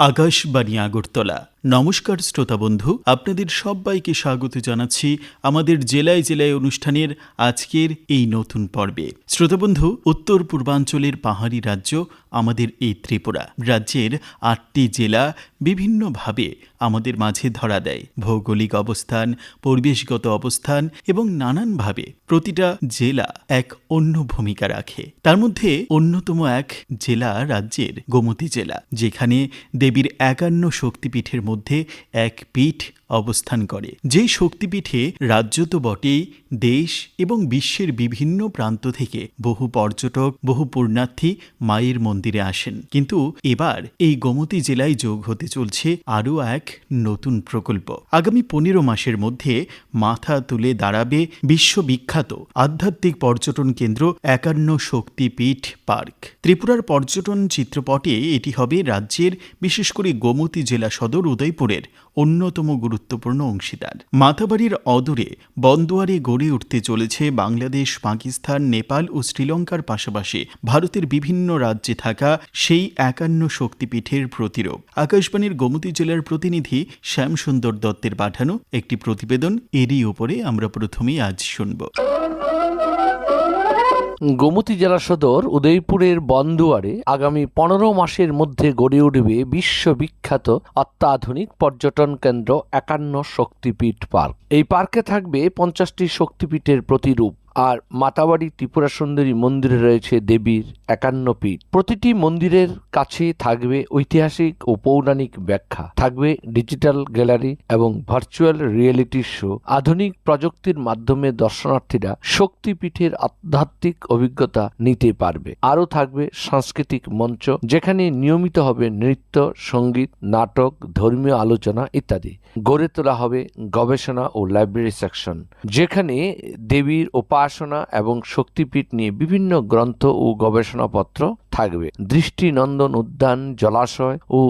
আকাশবাণী আগরতলা। নমস্কার শ্রোতা বন্ধু, আপনাদের সবাইকে স্বাগত জানাচ্ছি আমাদের জেলায় জেলায় অনুষ্ঠানের আজকের এই নতুন পর্বে। শ্রোতা বন্ধু, উত্তর পূর্বাঞ্চলের পাহাড়ি রাজ্য আমাদের এই ত্রিপুরা। রাজ্যের আটটি জেলা বিভিন্নভাবে আমাদের মাঝে ধরা দেয়। ভৌগোলিক অবস্থান, পরিবেশগত অবস্থান এবং নানানভাবে প্রতিটা জেলা এক অন্য ভূমিকা রাখে। তার মধ্যে অন্যতম এক জেলা রাজ্যের গোমতী জেলা, যেখানে দেবীর একান্ন শক্তিপীঠের মধ্যে এক পীঠ অবস্থান করে। যেই শক্তিপীঠে রাজ্য তো বটেই, দেশ এবং বিশ্বের বিভিন্ন প্রান্ত থেকে বহু পর্যটক, বহু পুণ্যার্থী মায়ের মন্দিরে আসেন। কিন্তু এবার এই গোমতী জেলায় যোগ হতে চলছে আরও এক নতুন প্রকল্প। আগামী পনেরো মাসের মধ্যে মাথা তুলে দাঁড়াবে বিশ্ববিখ্যাত আধ্যাত্মিক পর্যটন কেন্দ্র একান্ন শক্তিপীঠ পার্ক। ত্রিপুরার পর্যটন চিত্রপটে এটি হবে রাজ্যের, বিশেষ করে গোমতী জেলা সদর উদয়পুরের অন্যতম গুরুত্বপূর্ণ অংশীদার। মাথাবাড়ির অদূরে বন্দোয়ারে গড়ে উঠতে চলেছে বাংলাদেশ, পাকিস্তান, নেপাল ও শ্রীলঙ্কার পাশাপাশি ভারতের বিভিন্ন রাজ্যে থাকা সেই একান্ন শক্তিপীঠের প্রতিরূপ। আকাশবাণীর গোমতী জেলার প্রতিনিধি শ্যামসুন্দর দত্তের পাঠানো একটি প্রতিবেদন এরই ওপরে আমরা প্রথমেই আজ শুনব। গোমতী জেলা সদর উদয়পুরের বন্দুয়ারে আগামী পনেরো মাসের মধ্যে গড়ে উঠবে বিশ্ববিখ্যাত অত্যাধুনিক পর্যটন কেন্দ্র একান্ন শক্তিপীঠ পার্ক। এই পার্কে থাকবে পঞ্চাশটি শক্তিপীঠের প্রতিরূপ। আর মাতাবাড়ি ত্রিপুরা সুন্দরী মন্দিরে রয়েছে দেবীর একান্ন পীঠ। প্রতিটি মন্দিরের কাছে থাকবে ঐতিহাসিক ও পৌরাণিক ব্যাখ্যা। থাকবে ডিজিটাল গ্যালারি এবং ভার্চুয়াল রিয়েলিটি শো। আধুনিক প্রযুক্তির মাধ্যমে দর্শনার্থীরা শক্তিপীঠের আধ্যাত্মিক অভিজ্ঞতা নিতে পারবে। আরও থাকবে সাংস্কৃতিক মঞ্চ, যেখানে নিয়মিত হবে নৃত্য, সংগীত, নাটক, ধর্মীয় আলোচনা ইত্যাদি। গড়ে তোলা হবে গবেষণা ও লাইব্রেরি সেকশন যেখানে দেবীর উপাসনা এবং শক্তিপীঠ নিয়ে বিভিন্ন গ্রন্থ ও গবেষণাপত্র থাকবে। দৃষ্টিনন্দন উদ্যান, জলাশয় ও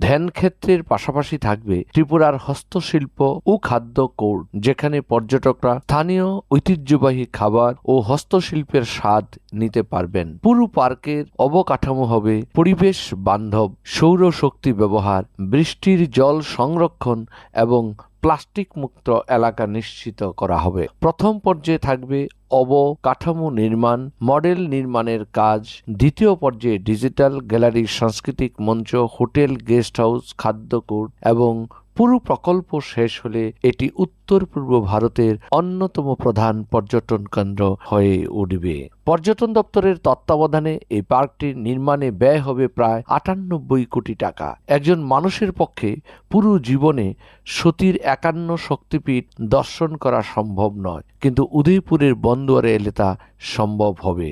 ধ্যান ক্ষেত্রের পাশাপাশি থাকবে ত্রিপুরার হস্তশিল্প ও খাদ্য কোর্ট, যেখানে পর্যটকরা স্থানীয় ঐতিহ্যবাহী খাবার ও হস্তশিল্পের স্বাদ নিতে পারবেন। পুরো পার্কের অবকাঠামো হবে পরিবেশ বান্ধব সৌর শক্তি ব্যবহার, বৃষ্টির জল সংরক্ষণ এবং প্লাস্টিক মুক্ত এলাকা নিশ্চিত করা হবে। প্রথম পর্যায়ে থাকবে অবকাঠামো নির্মাণ, মডেল নির্মাণের কাজ, দ্বিতীয় পর্যায়ে ডিজিটাল গ্যালারি সাংস্কৃতিক মঞ্চ, হোটেল, গেস্ট হাউস, খাদ্যকূট এবং পুরো প্রকল্প শেষ হলে এটি উত্তর পূর্ব ভারতের অন্যতম প্রধান পর্যটন কেন্দ্র হয়ে উঠবে। পর্যটন দপ্তরের তত্ত্বাবধানে এই পার্কটির নির্মাণে ব্যয় হবে প্রায় আটানব্বই কোটি টাকা। একজন মানুষের পক্ষে পুরো জীবনে সতীর একান্ন শক্তিপীঠ দর্শন করা সম্ভব নয়, কিন্তু উদয়পুরের বন্দরে এলে তা সম্ভব হবে।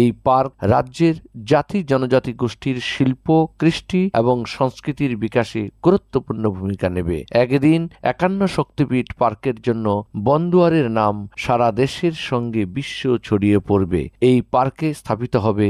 এই পার্ক রাজ্যের জাতি জনজাতি গোষ্ঠীর শিল্প, কৃষ্টি এবং সংস্কৃতির বিকাশে গুরুত্বপূর্ণ ভূমিকা নেবে। একদিন একান্ন শক্তিপীঠ পার্কের জন্য বন্দুয়ারের নাম সারা দেশের সঙ্গে বিশ্ব ছড়িয়ে পড়বে। এই পার্কে স্থাপিত হবে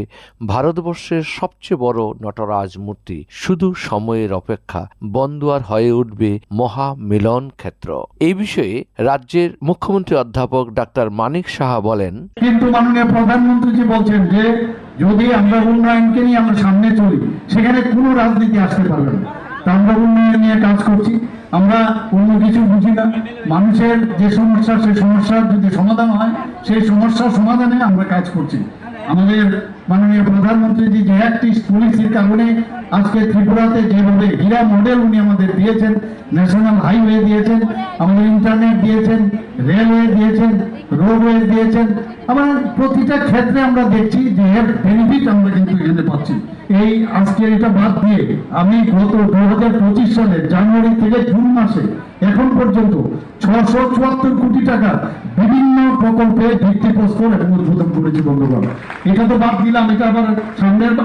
ভারতবর্ষের সবচেয়ে বড় নটরাজ মূর্তি। শুধু সময়ের অপেক্ষা বন্দুয়ার হয়ে উঠবে মহা মিলন ক্ষেত্র। এই বিষয়ে রাজ্যের মুখ্যমন্ত্রী অধ্যাপক ডাক্তার মানিক সাহা বলেন, কিন্তু মাননীয় প্রধানমন্ত্রীজি বলছেন যে যদি আমরা উন্নয়নকে নিয়ে আমরা সামনে চলি, সেখানে কোনো রাজনীতি আসতে পারবে না। তা আমরা উন্নয়ন নিয়ে কাজ করছি। আমরা অন্য কিছু বুঝি না। মানুষের যে সমস্যা সেই সমস্যার যদি সমাধান হয়, সেই সমস্যার সমাধানে আমরা কাজ করছি। আমাদের মাননীয় প্রধানমন্ত্রীজি, যে একটি পলিসির কারণে আজকে ত্রিপুরাতে যেভাবে হীরা মডেল উনি আমাদের দিয়েছেন ন্যাশনাল হাইওয়ে দিয়েছেন, আমাদের ইন্টারনেট দিয়েছেন রেলওয়ে দিয়েছেন রোডওয়ে দিয়েছেন, আমরা প্রতিটা ক্ষেত্রে আমরা দেখছি যে এর বেনিফিট আমরা কিন্তু এখানে পাচ্ছি। এই আজকে এটা বাদ দিয়ে আমি গত দু হাজার পঁচিশ সালের জানুয়ারি থেকে জুন মাসে, এখন পর্যন্ত ছশো চুয়াত্তর কোটি টাকা বিভিন্ন প্রকল্পে ভিত্তিপ্রস্তর এবং উদ্বোধন করেছি বন্ধুগণ। এটা তো বাদ দিলাম। এটা আবার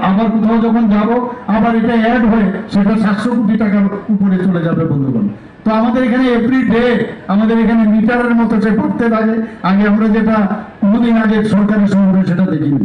আবার কোথাও যখন যাব, আবার এটা অ্যাড হয়ে সেটা সাতশো কোটি টাকার উপরে চলে যাবে বন্ধুগণ। তো আমাদের এখানে এভরি ডে আমাদের এখানে মিটারের মতো পড়তে আগে আমরা যেটা কোনোদিন আগে সরকারি সেটা দেখিনি।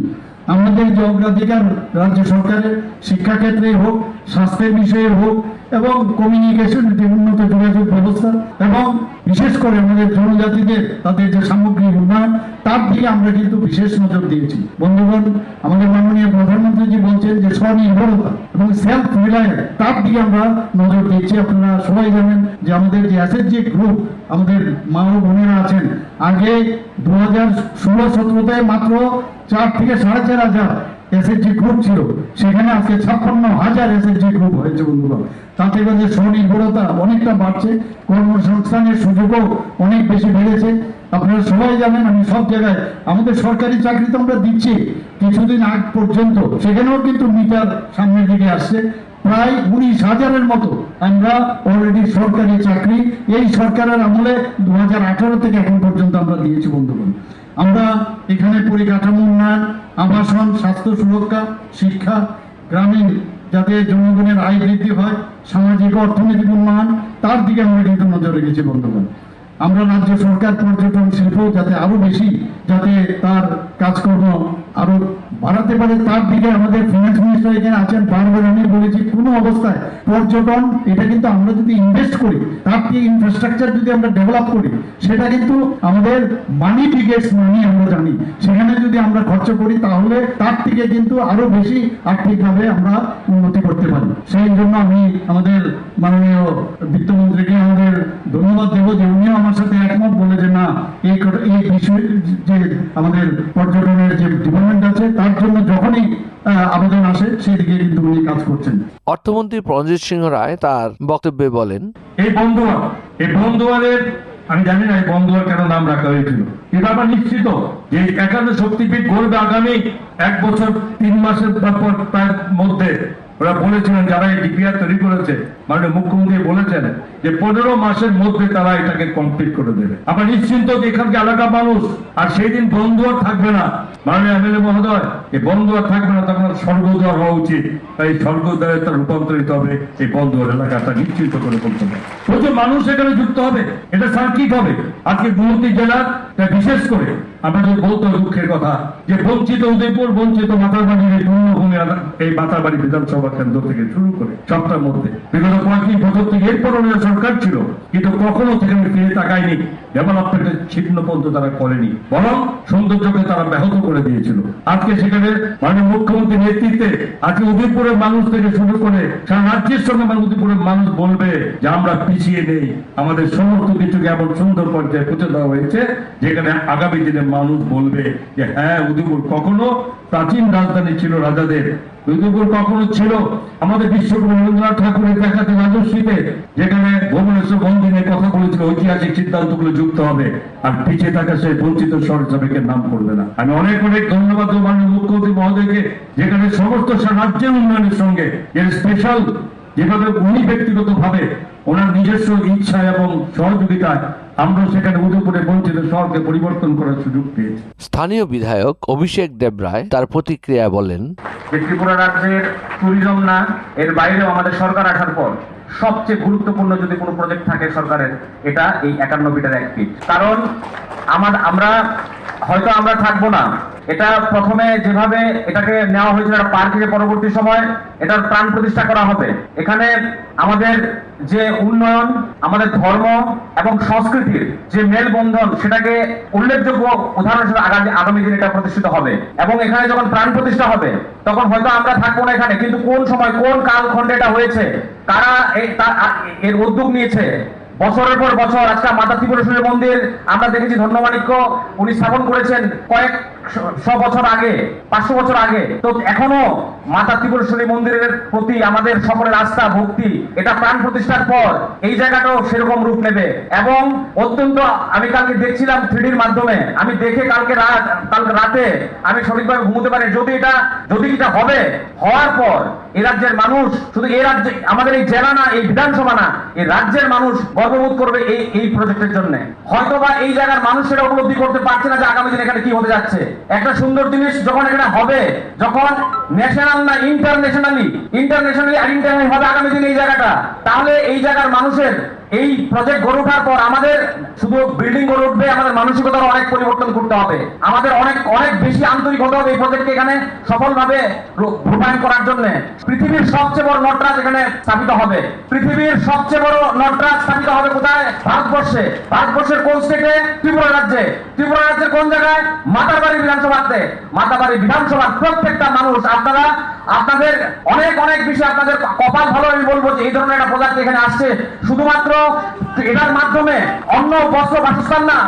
আমাদের যে অগ্রাধিকার রাজ্য সরকারের শিক্ষাক্ষেত্রে হোক, স্বাস্থ্যের বিষয়ে হোক, এবং কমিউনিকেশন উন্নত যোগাযোগ ব্যবস্থা, এবং বিশেষ করে আমাদের জনজাতিদের, তাদের যে সামগ্রিক উন্নয়ন তার দিকে আমরা কিন্তু বিশেষ নজর দিয়েছি। বন্ধুগণ, আমাদের মাননীয় প্রধানমন্ত্রীজি বলছেন যে স্বনির্ভরতা এবং সেলফ রিলায়েন্স তার দিকে আমরা নজর দিচ্ছি আপনারা সবাই জানেন যে আমাদের যে এসএসজি গ্রুপ আমাদের মা ও বোনেরা আছেন, আগে দু হাজার ষোলো সতেরোতে মাত্র চার থেকে সাড়ে চার হাজার এসএসজি গ্রুপ ছিল। সেখানে আজকে ছাপ্পান্ন হাজার এসএসজি গ্রুপ হয়েছে বন্ধুগণ তাতে করে স্বনির্ভরতা অনেকটা বাড়ছে। কর্মসংস্থানের সুযোগও অনেক বেশি বেড়েছে। আপনারা সবাই জানেন, আমি সব জায়গায় আমাদের সরকারি চাকরি তো আমরা দিচ্ছি। কিছুদিন আগ পর্যন্ত সেখানেও কিন্তু মিটার সামনের দিকে আসছে। প্রায় উনিশ হাজারের মতো আমরা অলরেডি সরকারি চাকরি এই সরকারের আমলে দু হাজার আঠারো থেকে এখন পর্যন্ত আমরা দিয়েছি বন্ধুগণ। আমরা এখানে পরিকাঠামো উন্নয়ন আবাসন, স্বাস্থ্য সুরক্ষা, শিক্ষা, গ্রামীণ, যাতে জনগণের আয় বৃদ্ধি হয়, সামাজিক অর্থনৈতিক উন্নয়ন, তার দিকে আমরা কিন্তু নজর রেখেছি, বন্ধুগণ। আমরা রাজ্য সরকার পর্যটন শিল্প যাতে আরও বেশি, যাতে তার কাজকর্ম আরও বাড়াতে পারে, তার দিকে আমাদের ফিনান্স মিনিস্টার এখানে আছেন বারবার আমি বলেছি কোনো অবস্থায় পর্যটন, এটা কিন্তু আমরা যদি ইনভেস্ট করি, তার থেকে ইনফ্রাস্ট্রাকচার যদি আমরা ডেভেলপ করি, সেটা কিন্তু আমাদের মানি বিগেস্ট মানি আমরা জানি। সেখানে যদি আমরা খরচ করি, তাহলে তার থেকে কিন্তু আরও বেশি আর্থিকভাবে আমরা উন্নতি করতে পারি। সেই জন্য আমি আমাদের মাননীয় বিত্তমন্ত্রীকে আমাদের ধন্যবাদ দেবো যে উনিও আমার সাথে একমত বলে যে না এই বিষয় যে আমাদের পর্যটনের যে ডিপার্টমেন্ট আছে তার জন্য যখনই আহ, আবেদন আসে সেই দিকে কাজ করছেন। অর্থমন্ত্রী প্রণজিৎ সিংহ রায় তার বক্তব্যে বলেন এই বন্ধুয়ার এই বন্ধুয়ারের আমি জানি না এই বন্ধুয়ার কেন নাম রাখা হয়েছিল। কিন্তু আমার নিশ্চিত যে একান্ত শক্তিপীঠ গড়বে আগামী এক বছর তিন মাসের পর তার মধ্যে। ওরা বলেছিলেন যারা এই ডিপিআর তৈরি করেছে মাননীয় মুখ্যমন্ত্রী বলেছেন যে পনেরো মাসের মধ্যে তারা এটাকে কমপ্লিট করে দেবে। আমরা নিশ্চিন্ত যে এখানকার এলাকার মানুষ, আর সেই দিন বন্ধুয়ার থাকবে না। মাননীয় এমএলএ মহোদয় এই বন্ধুয়ার থাকবে না, তখন স্বর্গদ্বার হওয়া উচিত। তাই স্বর্গদ্বারে তা রূপান্তরিত হবে, এই বন্ধুয়ার এলাকাটা নিশ্চিত করে বলতে হবে। প্রচুর মানুষ এখানে যুক্ত হবে, এটা সার্কিট হবে। আজকে গুমতি জেলার বিশেষ করে আমাদের বলতে দুঃখের কথা, যে বঞ্চিত উদয়পুর, বঞ্চিত মাতারবাড়ির এই পূর্ণভূমি এলা- এই মাতারবাড়ি বিধানসভা কেন্দ্র থেকে শুরু করে সবটার মধ্যে। বিগত পঁয়ত্রিশ বছর থেকে এরপর সরকার ছিল, কিন্তু কখনো সেখানে ফিরে তাকায়নি ডেভেলপমেন্টের ছিন্ন পর্যন্ত তারা করেনি। বরং সৌন্দর্যকে তারা ব্যাহত করে দিয়েছিল। আজকে সেখানে মাননীয় মুখ্যমন্ত্রীর নেতৃত্বে আজকে উদয়পুরের মানুষ থেকে শুরু করে সারা রাজ্যের সঙ্গে উদয়পুরের মানুষ বলবে যে আমরা পিছিয়ে নেই। আমাদের সমস্ত কিছুকে এমন সুন্দর পর্যায়ে পৌঁছে দেওয়া হয়েছে, যেখানে আগামী দিনে মানুষ বলবে যে হ্যাঁ উদয়পুর কখনো প্রাচীন রাজধানী ছিল রাজাদের। উদয়পুর কখনো ছিল আমাদের বিশ্বকবি রবীন্দ্রনাথ ঠাকুরের দেখাতে রাজস্বীতে যেখানে ভুবনেশ্বর বন্দিনের কথা বলেছিল, ঐতিহাসিক সিদ্ধান্তগুলো যুক্ত হবে, আর পিছিয়ে থাকা সেই বঞ্চিত সাবেকের নাম করবে না। আমি অনেক অনেক ধন্যবাদ মাননীয় মুখ্যমন্ত্রী মহোদয়কে, যেখানে সমস্ত রাজ্যের উন্নয়নের সঙ্গে, এর স্পেশাল যেভাবে উনি ব্যক্তিগত ভাবে ওনার নিজস্ব ইচ্ছা এবং সহযোগিতায় আমরা সেখানে উদয়পুরে বঞ্চিত শহরকে পরিবর্তন করার সুযোগ পেয়েছি। স্থানীয় বিধায়ক অভিষেক দেবরায় তার প্রতিক্রিয়া বলেন ত্রিপুরা রাজ্যের ট্যুরিজম না এর বাইরেও আমাদের সরকার আসার পর সবচেয়ে গুরুত্বপূর্ণ যদি কোনো প্রজেক্ট থাকে সরকারের এটা এই একান্ন বিটার এক কারণ আমার আমরা হয়তো আমরা থাকব না এটা প্রথমে যেভাবে এটাকে নেওয়া হয়েছিল একটা পার্ক হিসেবে পরবর্তী সময়, এটার প্রাণ প্রতিষ্ঠা করা হবে। এখানে আমাদের যে উন্নয়ন, আমাদের ধর্ম এবং সংস্কৃতির যে মেলবন্ধন, সেটাকে উল্লেখযোগ্য উদাহরণ হিসেবে আগামী আগামী দিনে এটা প্রতিষ্ঠিত হবে। এবং এখানে যখন প্রাণ প্রতিষ্ঠা হবে, তখন হয়তো আমরা থাকব না এখানে, কিন্তু কোন সময় কোন কালখণ্ডে এটা হয়েছে, কারা এর উদ্যোগ নিয়েছে, বছরের পর বছর আজকে মাতা ত্রিপুরেশ্বরী মন্দির, আমরা দেখেছি ধন্যমাণিক্য উনি স্থাপন করেছেন কয়েক বছর আগে, পাঁচশো বছর আগে। তো এখনও মাতা ত্রিপুরেশ্বরী মন্দিরের প্রতি আমাদের সকলের আস্থা, ভক্তি, এটা প্রাণ প্রতিষ্ঠার পর এই জায়গাটাও সেরকম রূপ নেবে। এবং অত্যন্ত, আমি কালকে দেখছিলাম থ্রিডির মাধ্যমে, আমি দেখে কালকে রাত, কালকে রাতে আমি সঠিকভাবে ঘুমোতে পারি যদি এটা যদি এটা হবে, হওয়ার পর এই রাজ্যের মানুষ, শুধু এই রাজ্যে, আমাদের এই জেলা না, এই বিধানসভা না এই রাজ্যের মানুষ গর্ববোধ করবে এই এই প্রজেক্টের জন্য। হয়তো বা এই জায়গার মানুষ সেটা উপলব্ধি করতে পারছে না যে আগামী দিন এখানে কি হতে যাচ্ছে। একটা সুন্দর জিনিস যখন এখানে হবে, যখন ন্যাশনাল না ইন্টারন্যাশনালি ইন্টারন্যাশনালি আর ইন্টারন্যাশনাল হবে আগামী দিনে এই জায়গাটা, তাহলে এই জায়গার মানুষের এই প্রজেক্ট গড়ে ওঠার পর আমাদের শুধু বিল্ডিং গড়ে উঠবে, আমাদের মানসিকতার অনেক পরিবর্তন করতে হবে। আমাদের অনেক অনেক বেশি আন্তরিক হতে হবে এই প্রজেক্টকে এখানে সফলভাবে রূপায়ণ করার জন্য। পৃথিবীর সবচেয়ে বড় নটরাজ এখানে স্থাপিত হবে। পৃথিবীর সবচেয়ে বড় নটরাজ স্থাপিত হবে কোথায়? ভারতবর্ষে। ভারতবর্ষের কোন স্টেটে ত্রিপুরা রাজ্যে। ত্রিপুরা রাজ্যের কোন জায়গায়? মাতাবাড়ি বিধানসভাতে। মাতাবাড়ি প্রত্যেকটা মানুষ, আপনারা, আপনাদের অনেক অনেক বিষয় আপনাদের কপাল ভালো, আমি বলব যে এই ধরনের একটা এখানে আসছে। শুধুমাত্র এটার মাধ্যমে অন্য বস্ত্র বাসস্থান না,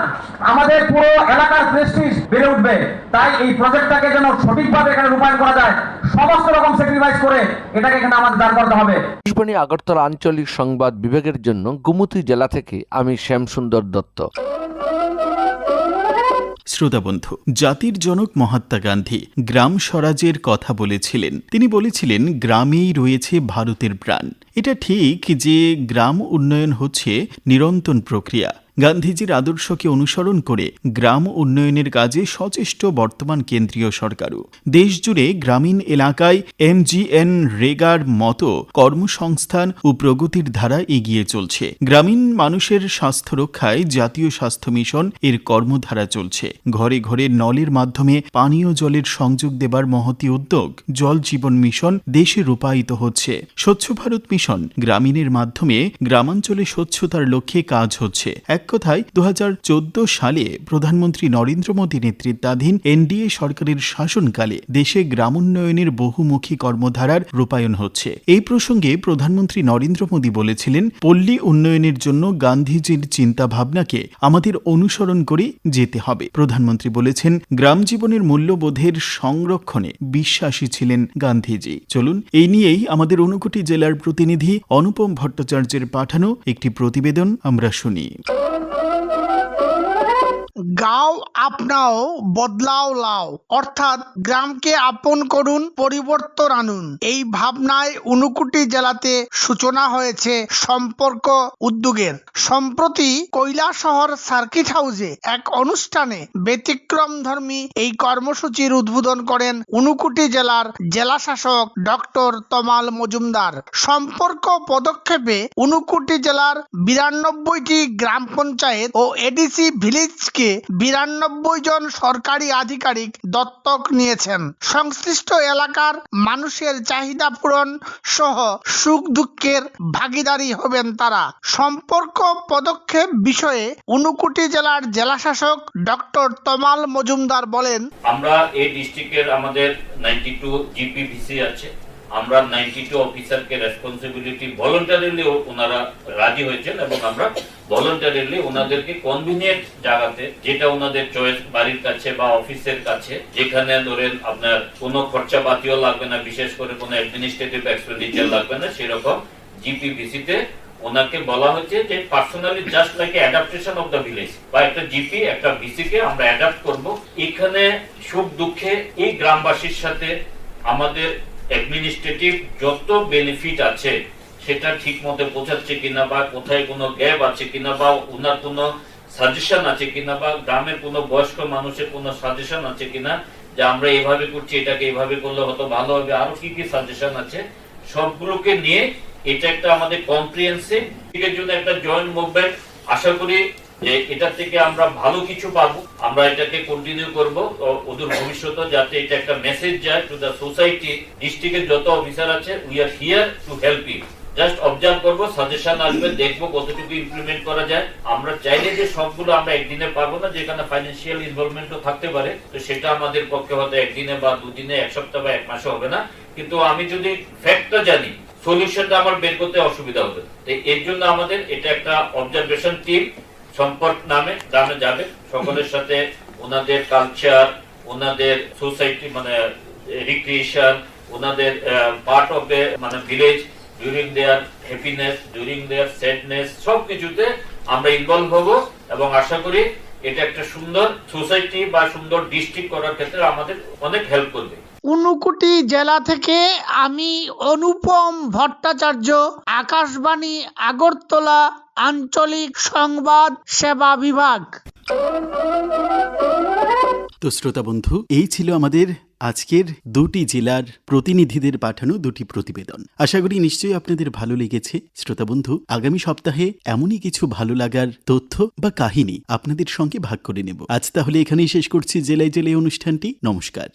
আমাদের পুরো এলাকার প্রেস্টিজ বেড়ে উঠবে। তাই এই প্রজেক্টটাকে যেন সঠিকভাবে এখানে রূপায়ণ করা যায়, সমস্ত রকম স্যাক্রিফাইস করে এটাকে এখানে আমাদের দাঁড় করতে হবে। আগরতলা আঞ্চলিক সংবাদ বিভাগের জন্য গুমতি জেলা থেকে আমি শ্যামসুন্দর দত্ত। শ্রোতাবন্ধু জাতির জনক মহাত্মা গান্ধী গ্রাম স্বরাজের কথা বলেছিলেন। তিনি বলেছিলেন, গ্রামেই রয়েছে ভারতের প্রাণ। এটা ঠিক যে গ্রাম উন্নয়ন হচ্ছে নিরন্তন প্রক্রিয়া। গান্ধীজির আদর্শকে অনুসরণ করে গ্রাম উন্নয়নের কাজে সচেষ্ট বর্তমান কেন্দ্রীয় সরকারও। দেশজুড়ে গ্রামীণ এলাকায় এমজিএন রেগার মতো কর্মসংস্থান ও প্রগতির ধারা এগিয়ে চলছে। গ্রামীণ মানুষের স্বাস্থ্য রক্ষায় জাতীয় স্বাস্থ্য মিশন এর কর্মধারা চলছে। ঘরে ঘরে নলের মাধ্যমে পানীয় জলের সংযোগ দেবার মহতি উদ্যোগ জল জীবন মিশন দেশে রূপায়িত হচ্ছে। স্বচ্ছ ভারত মিশন গ্রামীণের মাধ্যমে গ্রামাঞ্চলে স্বচ্ছতার লক্ষ্যে কাজ হচ্ছে। কথায় দু হাজার চোদ্দ সালে প্রধানমন্ত্রী নরেন্দ্র মোদী নেতৃত্বাধীন এনডিএ সরকারের শাসনকালে দেশে গ্রামোন্নয়নের বহুমুখী কর্মধারার রূপায়ণ হচ্ছে। এই প্রসঙ্গে প্রধানমন্ত্রী নরেন্দ্র মোদী বলেছিলেন, পল্লী উন্নয়নের জন্য গান্ধীজির চিন্তা ভাবনাকে আমাদের অনুসরণ করে যেতে হবে। প্রধানমন্ত্রী বলেছেন, গ্রাম জীবনের মূল্যবোধের সংরক্ষণে বিশ্বাসী ছিলেন গান্ধীজি। চলুন, এই নিয়েই আমাদের ঊনকোটি জেলার প্রতিনিধি অনুপম ভট্টাচার্যের পাঠানো একটি প্রতিবেদন আমরা শুনি। গাঁও আপনাও, বদলাও লাও। অর্থাৎ গ্রামকে আপন করুন, পরিবর্তন আনুন। এই ভাবনায় উনকুটি জেলাতে সূচনা হয়েছে সম্পর্ক উদ্যোগের। সম্প্রতি কৈলাসহর সার্কিট হাউসে এক অনুষ্ঠানে ব্যতিক্রম ধর্মী এই কর্মসূচির উদ্বোধন করেন উনকুটি জেলার জেলা শাসক ডক্টর তমাল মজুমদার। সম্পর্ক পদক্ষেপে উনকুটি জেলার বিরানব্বইটি গ্রাম পঞ্চায়েত ও এডিসি ভিলেজকে বিরানব্বই জন সরকারি আধিকারিক দত্তক নিয়েছেন। সংশ্লিষ্ট এলাকার মানুষের চাহিদা পূরণ সহ সুখ দুঃখের ভাগিদারি হবেন তারা। সম্পর্ক পদক্ষেপ বিষয়ে উনকুটি জেলার জেলাশাসক ডক্টর তমাল মজুমদার বলেন, আমরা এই ডিস্ট্রিক্টের আমাদের নাইনটি টু জিপিভিসি আছে। আমরা নাইনটি টু অফিসারকে রেসপন্সিবিলিটি ভলেন্টারিলি ওনারা রাজি হয়েছেন এবং আমরা ভলেন্টারিলি ওনাদেরকে কনভিনিয়েন্ট জায়গাতে, যেটা ওনাদের চয়েস বাড়ির কাছে বা অফিসের কাছে, যেখানে ধরেন আপনার কোনো খরচা পাতিও লাগবে না, বিশেষ করে কোনো অ্যাডমিনিস্ট্রেটিভ এক্সপেন্ডিচার লাগবে না, সেরকম জিপিভিসিতে ওনাকে বলা হচ্ছে যে personally just like adaptation of the village বা একটা জিপি একটা ভিসি কে আমরা অ্যাডাপ্ট করব। এখানে সুখ দুঃখে এই গ্রামবাসীর সাথে আমাদের অ্যাডমিনিস্ট্রেটিভ যত বেনিফিট আছে, সেটা ঠিক মতো পৌঁছাচ্ছে কিনা বা কোথায় কোনো গ্যাপ আছে কিনা বা ওনার কোনো সাজেশন আছে কিনা বা গ্রামের কোনো বয়স্ক মানুষের কোনো সাজেশন আছে কিনা, যে আমরা এভাবে করছি, এটাকে এভাবে করলে হয়তো ভালো হবে, আরও কি কি সাজেশন আছে, সবগুলোকে নিয়ে এটা একটা আমাদের কম্প্রিহেন্সিভ জন্য একটা জয়েন্ট মুভমেন্ট আশা করি যে এটা থেকে আমরা ভালো কিছু পাবো। আমরা এটাকে কন্টিনিউ করব ওদের ভবিষ্যতে যাতে এটা একটা মেসেজ যায় টু দ্য সোসাইটি ডিস্ট্রিক্টের যত অফিসার আছে we are here to help you just observe করব সাজেশন আসবে, দেখব কতটুকু ইমপ্লিমেন্ট করা যায়। আমরা চাইলে যে সবগুলো আমরা একদিনে পারব না, যেখানে ফাইন্যান্সিয়াল ইনভলভমেন্টও থাকতে পারে, তো সেটা আমাদের পক্ষে হয়তো একদিনে বা দুদিনে, এক সপ্তাহ বা এক মাসে হবে না। কিন্তু আমি যদি ফ্যাক্টটা জানি সলিউশনটা আমার বের করতে অসুবিধা হবে। তো এর জন্য আমাদের এটা একটা অবজারভেশন টিম সম্পর্ক নামে গ্রামে যাবে। সকলের সাথে ওনাদের কালচার ওনাদের সোসাইটি মানে রিক্রিয়েশন ওনাদের পার্ট অফ দ্য মানে village during their happiness during their sadness সব কিছুতে আমরা ইনভলভ হব এবং আশা করি এটা একটা সুন্দর সোসাইটি বা সুন্দর ডিস্ট্রিক্ট করার ক্ষেত্রে আমাদের অনেক হেল্প করবে। উনকুটি জেলা থেকে আমি অনুপম ভট্টাচার্য, আকাশবাণী, আগরতলা আঞ্চলিক সংবাদ সেবা বিভাগ। তো শ্রোতা বন্ধু, এই ছিল আমাদের আজকের দুটি জেলার প্রতিনিধিদের পাঠানো দুটি প্রতিবেদন। আশা করি নিশ্চয়ই আপনাদের ভালো লেগেছে। শ্রোতা বন্ধু, আগামী সপ্তাহে এমনই কিছু ভালো লাগার তথ্য বা কাহিনী আপনাদের সঙ্গে ভাগ করে নেব। আজ তাহলে এখানেই শেষ করছি। জেলায় জেলায় অনুষ্ঠানটি। নমস্কার।